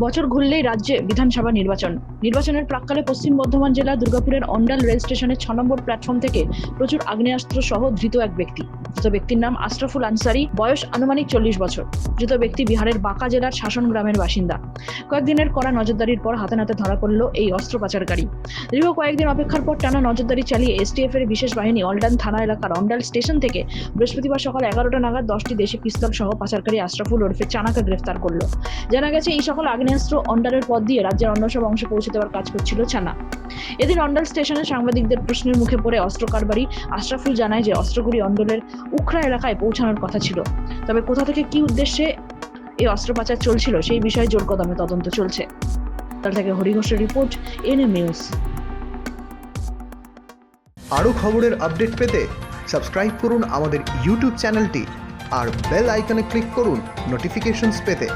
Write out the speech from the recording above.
বছর ঘুরলেই রাজ্যে বিধানসভা নির্বাচন। নির্বাচনের প্রাককালে পশ্চিম বর্ধমান জেলা দুর্গাপুরের অন্ডাল রেল স্টেশনের ছ নম্বর প্ল্যাটফর্ম থেকে প্রচুর আগ্নেয়াস্ত্র সহ ধৃত এক ব্যক্তি। ধৃত ব্যক্তির নাম আশরাফুল আনসারি, বয়স আনুমানিক চল্লিশ বছর। ধৃত ব্যক্তি বিহারের বাঁকা জেলার শাসন গ্রামের বাসিন্দা। কয়েকদিনের কড়া নজরদারির পর হাতে নাতে ধরা পড়ল এই অস্ত্র পাচারকারী। দীর্ঘ কয়েকদিন অপেক্ষার পর টানা নজরদারি চালিয়ে এসটিএফ এর বিশেষ বাহিনী অলডান থানা এলাকার অন্ডাল স্টেশন থেকে বৃহস্পতিবার সকাল এগারোটা নাগাদ দশটি দেশি পিস্তল সহ পাচারকারী আশরাফুল ওরফে চানাকে গ্রেফতার করল। জানা গেছে, এই সকল আগ্নেয়াস্ত্র অন্ডালের পথ দিয়ে রাজ্যের অন্য সব অংশে পৌঁছে দেওয়ার কাজ করছিল ছানা। এদিন অন্ডাল স্টেশনে সাংবাদিকদের প্রশ্নের মুখে পড়ে অস্ত্র কারবারি আশরাফুল জানায় যে অস্ত্রগুলি অন্ডলের উখরা এলাকায় পৌঁছানোর কথা ছিল। তবে কোথা থেকে কি উদ্দেশ্যে এই অস্ত্র পাচার চলছিল সেই বিষয়ে জোর কদমে তদন্ত চলছে। তার থেকে হরিঘোষের রিপোর্ট এনএম নিউজ। আরও খবরের আপডেট পেতে সাবস্ক্রাইব করুন আমাদের ইউটিউব চ্যানেলটি আর বেল আইকনে ক্লিক করুন নোটিফিকেশনস পেতে।